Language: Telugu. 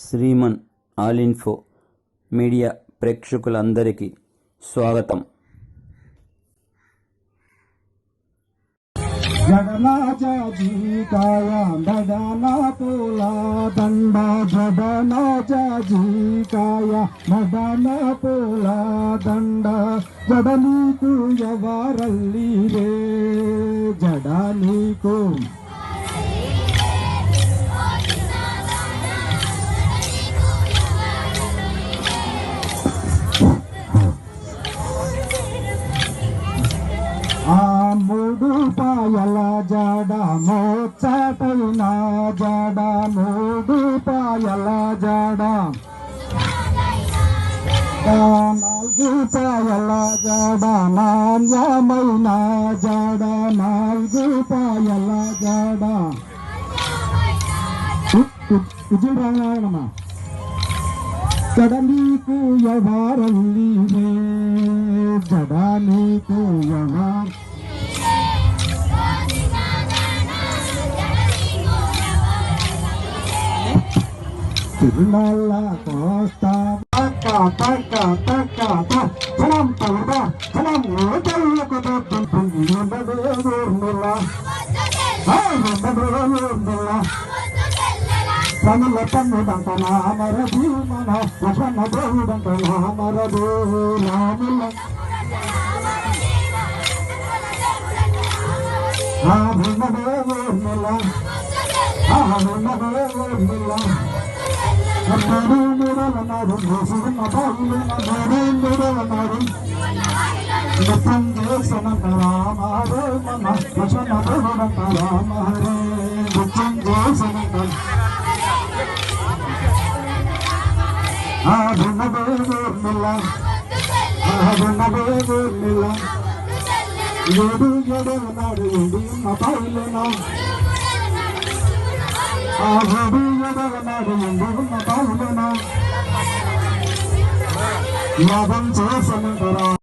శ్రీమన్ ఆల్ ఇన్ఫో మీడియా ప్రేక్షకులందరికీ స్వాగతం. జగన్నాజా జీకాయ దండ జీకాయ దండ జడ నీకు ఎవరల్లి రే జడ నీకు మూడు పాయల జడ మోచటైన జడ మూడు పాయల జడ నాలుగు పాయల జడ నాణ్యమైన జడ నాలుగు పాయల జడ విజయ కడలీకు జడ తిరుమల కోస్తా. తక్క తక్క తక్క ఫలం పలద ఫలం ఓటల్లకు దద్దం పొంగి ఉండదు ఊర్మిల ఉండదు ఊర్మిల పనుల పన్నుడంట నామర దేవుడంట నామర రాముల ఆ ఉన్నదే ఊర్మిల ఆ ఉన్నదే ఊర్మిల ఏడు ఏడు నాడు ఏడు పైలునా ఆ ఏడు ఏడు ఏడు बाबांचा सण करा